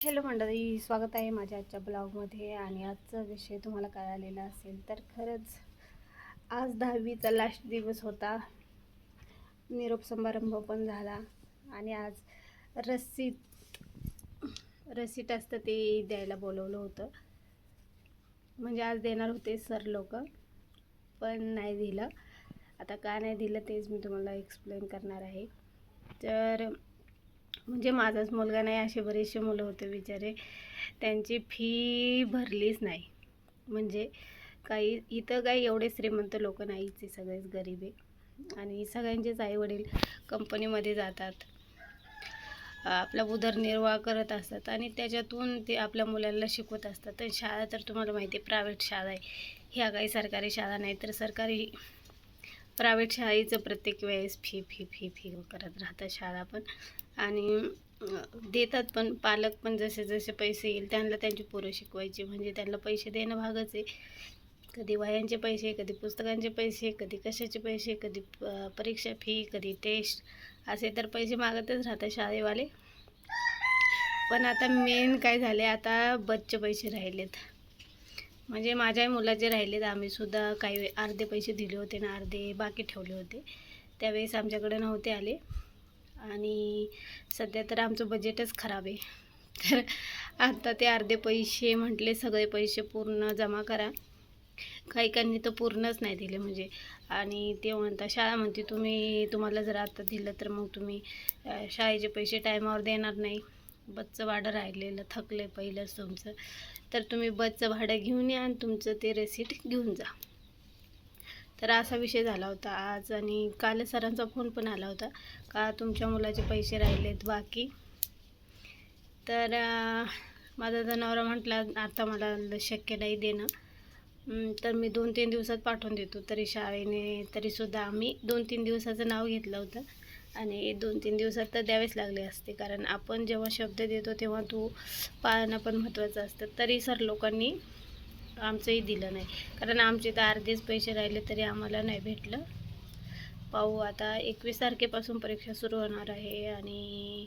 Hello मंडळी स्वागत आहे माझ्या आजच्या ब्लॉगमध्ये आणि आजचा विषय तुम्हाला कळालेला असेल तर खरंच आज दहावीचा लास्ट दिवस होता. निरोप समारंभ पण झाला आणि आज रसीद रसीट असतं ते द्यायला बोलवलं होतं. म्हणजे आज देणार होते सर लोक पण नाही दिलं. आता का नाही दिलं तेच मी तुम्हाला एक्सप्लेन करणार आहे. तर म्हणजे माझाच मुलगा नाही असे बरेचसे मुलं होते बिचारे. त्यांची फी भरलीच नाही. म्हणजे काही इथं काही एवढे श्रीमंत लोक नाहीच आहे सगळेच गरीब आहे. आणि सगळ्यांचेच आईवडील कंपनीमध्ये जातात. आपला उदरनिर्वाह करत असतात आणि त्याच्यातून ते आपल्या मुलांना शिकवत असतात. तर शाळा तर तुम्हाला माहिती आहे प्रायव्हेट शाळा आहे. ह्या काही सरकारी शाळा नाही तर सरकारी प्रायव्हेट शाळेचं प्रत्येक वेळेस फी फी फी फी करत राहतात शाळा पण. आणि देतात पण. पालक पण जसे जसे पैसे येईल त्यांना त्यांची पोरं शिकवायची. म्हणजे त्यांना पैसे देणं भागच आहे. कधी वह्यांचे पैसे कधी पुस्तकांचे पैसे कधी कशाचे पैसे कधी परीक्षा फी कधी टेस्ट. असे तर पैसे मागतच राहतात शाळेवाले. पण आता मेन काय झाले आता बच्चे पैसे राहिलेत. म्हणजे माझ्या मुलाचे राहिलेत आम्ही सुद्धा काही अर्धे पैसे दिले होते ना अर्धे बाकी ठेवले होते. त्यावेळेस आमच्याकडे नव्हते आले. आणि सध्या तर आमचं बजेटच खराब आहे. तर आता ते अर्धे पैसे म्हटले सगळे पैसे पूर्ण जमा करा. काही काहींनी तर पूर्णच नाही दिले म्हणजे. आणि ते म्हणता शाळा म्हणते तुम्ही तुम्हाला जर आता दिलं तर मग तुम्ही शाळेचे पैसे टायमावर देणार नाही. बसचं वाढं राहिलेलं थकले पहिलंच तुमचं. तर तुम्ही बसचं भाडं घेऊन या आणि तुमचं ते रेसिट घेऊन जा. तर असा विषय झाला होता आज आणि काल सरांचा फोन पण आला होता. का तुमच्या मुलाचे पैसे राहिलेत बाकी? तर माझा जनावरा म्हटला आता मला शक्य नाही देणं. तर मी दोन तीन दिवसात पाठवून देतो. तरी शाळेने तरीसुद्धा आम्ही दोन तीन दिवसाचं नाव घेतलं होतं. आणि दोन तीन दिवसात तर द्यावेच लागले असते. कारण आपण जेव्हा शब्द देतो तेव्हा तो पाळणं पण महत्त्वाचं असतं. तरी सर लोकांनी आमचंही दिलं नाही. कारण आमचे तर अर्धेच पैसे राहिले तरी आम्हाला नाही भेटलं. पाहू आता एकवीस तारखेपासून परीक्षा सुरू होणार आहे आणि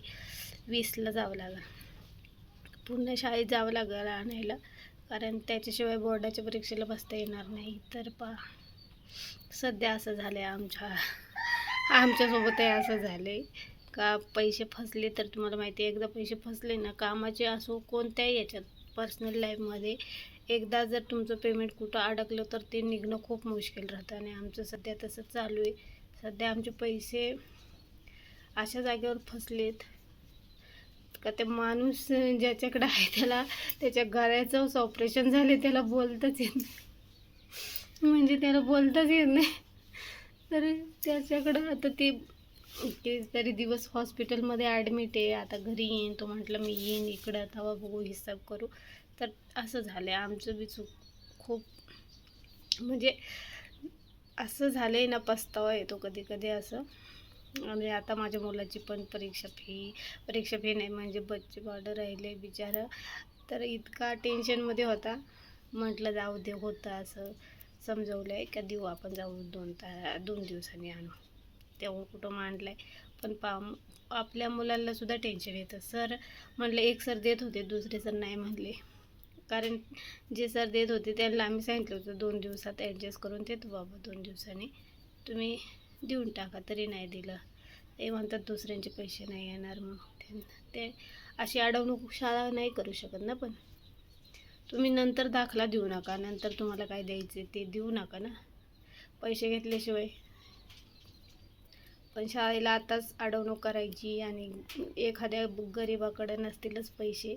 वीसला जावं लागेल. पूर्ण शाळेत जावं लागेल आणायला. कारण त्याच्याशिवाय बोर्डाच्या परीक्षेला बसता येणार नाही. तर पा सध्या असं झालं आहे आमच्या आमच्यासोबतही असं झालं आहे का पैसे फसले तर तुम्हाला माहिती आहे एकदा पैसे फसले ना कामाचे असो कोणत्याही याच्यात पर्सनल लाईफमध्ये एकदा जर तुमचं पेमेंट कुठं अडकलं तर ते निघणं खूप मुश्किल राहतं. आणि आमचं सध्या तसं चालू आहे. सध्या आमचे पैसे अशा जागेवर फसलेत का ते माणूस ज्याच्याकडे आहे त्याला त्याच्या गळ्याचंच ऑपरेशन झाले त्याला बोलताच येत नाही. म्हणजे त्याला बोलताच येत नाही. तर त्याच्याकडं आता ते तरी दिवस हॉस्पिटलमध्ये ॲडमिट आहे. आता घरी येईन तो म्हटलं मी येईन इकडं तवा बघू हिसाब करू. तर असं झालं आहे आमचं बी चूक खूप म्हणजे असं झालं आहे ना पस्तावा येतो कधी कधी असं. आणि आता माझ्या मुलाची पण परीक्षा फी परीक्षा फी नाही म्हणजे बच्चे भाडं राहिले बिचारा. तर इतका टेन्शनमध्ये होता. म्हटलं जाऊ दे होतं असं. समजवलं आहे का देऊ हो आपण जाऊ दोन ता दोन दिवसांनी आणू. तेव्हा कुठं मांडलं आहे पण पा आपल्या मुलांना सुद्धा टेन्शन येतं. सर म्हणलं एक सर देत होते दुसरे सर नाही म्हणले. कारण जे सर देत होते त्यांना आम्ही सांगितलं होतं दोन दिवसात ॲडजस्ट करून देतो बाबा दोन दिवसांनी. तुम्ही देऊन टाका तरी नाही दिलं. ते म्हणतात दुसऱ्यांचे पैसे नाही येणार मग ते- ते अशी अडवणूक शाळा नाही करू शकत ना पण. तुम्ही नंतर दाखला देऊ नका नंतर तुम्हाला काय द्यायचे ते देऊ नका ना. पैसे घेतल्याशिवाय. पण शाळेला आताच अडवणूक करायची आणि एखाद्या गरीबाकडे नसतीलच पैसे.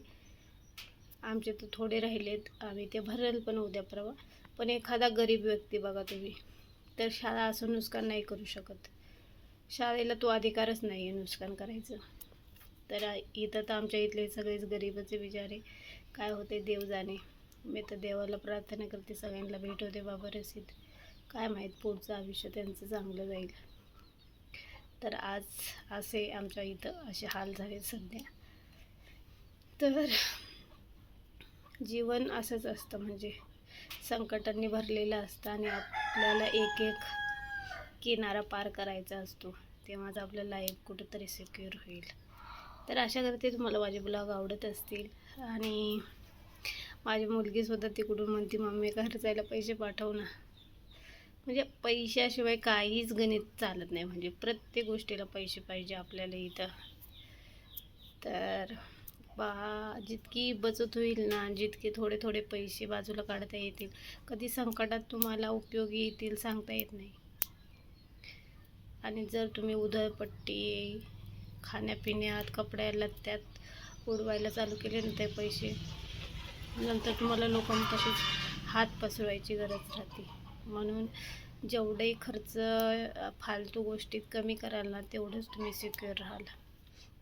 आमचे तर थोडे राहिलेत आम्ही ते भरेल पण उद्या परवा. पण एखादा गरीब व्यक्ती बघा तुम्ही तर शाळा असं नुकसान नाही करू शकत. शाळेला तो अधिकारच नाही आहे नुकसान करायचं. तर इथं तर आमच्या इथले सगळेच गरीबचे बिचारे. काय होते देव जाणे. मी तर देवाला प्रार्थना करते सगळ्यांना भेट होते बाबा रसीद. काय माहीत पुढचं आयुष्य त्यांचं चांगलं जाईल. तर आज असे आमच्या इथं असे हाल झाले सध्या. तर जीवन असंच असतं म्हणजे. संकटांनी भरलेलं असतं आणि आपल्याला एक एक किनारा पार करायचा असतो. तेव्हाच आपलं लाईफ कुठंतरी सिक्युअर होईल. तर अशा करते तुम्हाला माझे ब्लॉग आवडत असतील. आणि माझी मुलगीसुद्धा तिकडून म्हणते मम्मी घर जायला पैसे पाठव ना. म्हणजे पैशाशिवाय काहीच गणित चालत नाही. म्हणजे प्रत्येक गोष्टीला पैसे पाहिजे आपल्याला इथं. तर पहा जितकी बचत होईल ना जितके थोडे थोडे पैसे बाजूला काढता येतील कधी संकटात तुम्हाला उपयोगी येतील सांगता येत नाही. आणि जर तुम्ही उधळपट्टी खाण्यापिण्यात कपड्या लत्त्यात उडवायला चालू केले ना ते पैसे. नंतर तुम्हाला लोक तसेच हात पसरवायची गरज राहते. म्हणून जेवढे खर्च फालतू गोष्टीत कमी कराल ना तेवढंच तुम्ही सिक्युअर राहाल.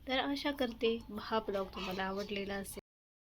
तर आशा करते हा ब्लॉग तुम्हाला आवडलेला असेल.